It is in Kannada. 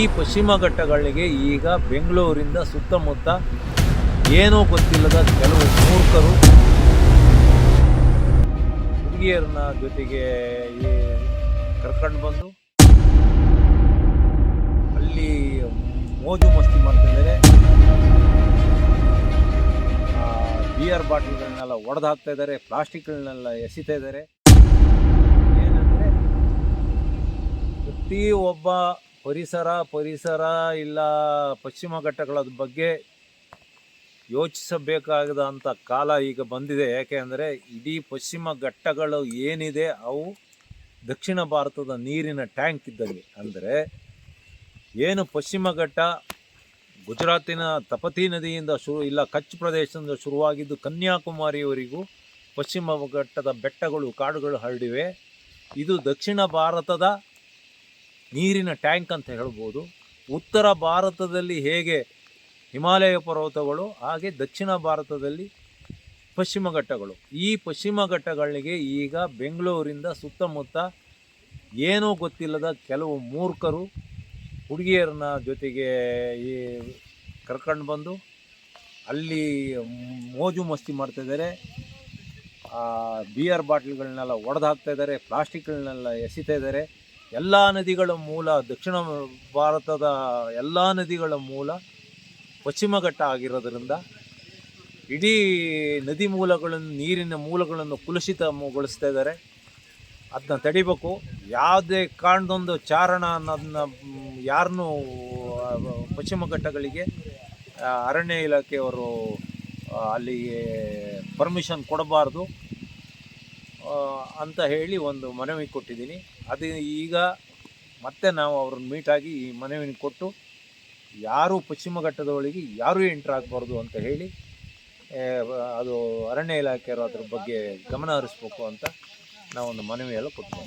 ಈ ಪಶ್ಚಿಮ ಘಟ್ಟಗಳಿಗೆ ಈಗ ಬೆಂಗಳೂರಿಂದ ಸುತ್ತಮುತ್ತ ಏನೂ ಗೊತ್ತಿಲ್ಲದ ಕೆಲವು ಮೂರ್ಖರು ಹುಡುಗಿಯರನ್ನ ಜೊತೆಗೆ ಕರ್ಕೊಂಡು ಬಂದು ಅಲ್ಲಿ ಮೋಜು ಮಸ್ತಿ ಮಾಡ್ತಿದ್ದಾರೆ. ಬಿಯರ್ ಬಾಟಲ್ಗಳನ್ನೆಲ್ಲ ಒಡೆದು ಹಾಕ್ತಾ ಇದ್ದಾರೆ, ಪ್ಲಾಸ್ಟಿಕ್ಗಳನ್ನೆಲ್ಲ ಎಸಿತಾ ಇದ್ದಾರೆ. ಏನಂದರೆ ಪ್ರತಿ ಒಬ್ಬ ಪರಿಸರ ಪರಿಸರ ಇಲ್ಲ ಪಶ್ಚಿಮ ಘಟ್ಟಗಳ ಬಗ್ಗೆ ಯೋಚಿಸಬೇಕಾದಂಥ ಕಾಲ ಈಗ ಬಂದಿದೆ. ಯಾಕೆ ಅಂದರೆ ಇಡೀ ಪಶ್ಚಿಮ ಘಟ್ಟಗಳು ಏನಿದೆ ಅವು ದಕ್ಷಿಣ ಭಾರತದ ನೀರಿನ ಟ್ಯಾಂಕ್ ಇದ್ದಂಗೆ ಅಂದರೆ ಏನು ಪಶ್ಚಿಮ ಘಟ್ಟ ಗುಜರಾತಿನ ತಪತಿ ನದಿಯಿಂದ ಶುರು, ಇಲ್ಲ ಕಚ್ ಪ್ರದೇಶದಿಂದ ಶುರುವಾಗಿದ್ದು ಕನ್ಯಾಕುಮಾರಿಯವರಿಗೂ ಪಶ್ಚಿಮ ಘಟ್ಟದ ಬೆಟ್ಟಗಳು, ಕಾಡುಗಳು ಹರಡಿವೆ. ಇದು ದಕ್ಷಿಣ ಭಾರತದ ನೀರಿನ ಟ್ಯಾಂಕ್ ಅಂತ ಹೇಳ್ಬೋದು. ಉತ್ತರ ಭಾರತದಲ್ಲಿ ಹೇಗೆ ಹಿಮಾಲಯ ಪರ್ವತಗಳು, ಹಾಗೆ ದಕ್ಷಿಣ ಭಾರತದಲ್ಲಿ ಪಶ್ಚಿಮ ಘಟ್ಟಗಳು. ಈ ಪಶ್ಚಿಮ ಘಟ್ಟಗಳಿಗೆ ಈಗ ಬೆಂಗಳೂರಿಂದ ಸುತ್ತಮುತ್ತ ಏನೂ ಗೊತ್ತಿಲ್ಲದ ಕೆಲವು ಮೂರ್ಖರು, ಹುಡುಗಿಯರನ್ನ ಜೊತೆಗೆ ಈ ಕರ್ಕೊಂಡು ಬಂದು ಅಲ್ಲಿ ಮೋಜು ಮಸ್ತಿ ಮಾಡ್ತಾಯಿದ್ದಾರೆ ಬಿಯರ್ ಬಾಟ್ಲ್ಗಳನ್ನೆಲ್ಲ ಒಡೆದು ಹಾಕ್ತಾ ಇದ್ದಾರೆ, ಪ್ಲಾಸ್ಟಿಕ್ಗಳನ್ನೆಲ್ಲ ಎಸಿತಾ ಇದ್ದಾರೆ. ಎಲ್ಲ ನದಿಗಳ ಮೂಲ, ದಕ್ಷಿಣ ಭಾರತದ ಎಲ್ಲ ನದಿಗಳ ಮೂಲ ಪಶ್ಚಿಮ ಘಟ್ಟ ಆಗಿರೋದರಿಂದ ಇಡೀ ನದಿ ಮೂಲಗಳನ್ನು, ನೀರಿನ ಮೂಲಗಳನ್ನು ಕುಲುಷಿತಗೊಳಿಸ್ತಾ ಇದ್ದಾರೆ. ಅದನ್ನ ತಡಿಬೇಕು. ಯಾವುದೇ ಕಾರಣದೊಂದು ಚಾರಣ ಅನ್ನೋದನ್ನ ಯಾರನ್ನೂ ಪಶ್ಚಿಮ ಘಟ್ಟಗಳಿಗೆ ಅರಣ್ಯ ಇಲಾಖೆಯವರು ಅಲ್ಲಿಗೆ ಪರ್ಮಿಷನ್ ಕೊಡಬಾರ್ದು. ಅಂತ ಹೇಳಿ ಒಂದು ಮನವಿ ಕೊಟ್ಟಿದ್ದೀನಿ. ಅದು ಈಗ ಮತ್ತೆ ನಾವು ಅವ್ರನ್ನ ಮೀಟಾಗಿ ಈ ಮನವಿನ ಕೊಟ್ಟು ಯಾರೂ ಪಶ್ಚಿಮ ಘಟ್ಟದೊಳಗೆ ಯಾರೂ ಎಂಟ್ರ್ ಆಗಬಾರ್ದು ಅಂತ ಹೇಳಿ ಅದು ಅರಣ್ಯ ಇಲಾಖೆಯವರು ಅದ್ರ ಬಗ್ಗೆ ಗಮನ ಹರಿಸ್ಬೇಕು ಅಂತ ನಾವೊಂದು ಮನವಿಯೆಲ್ಲ ಕೊಟ್ಟು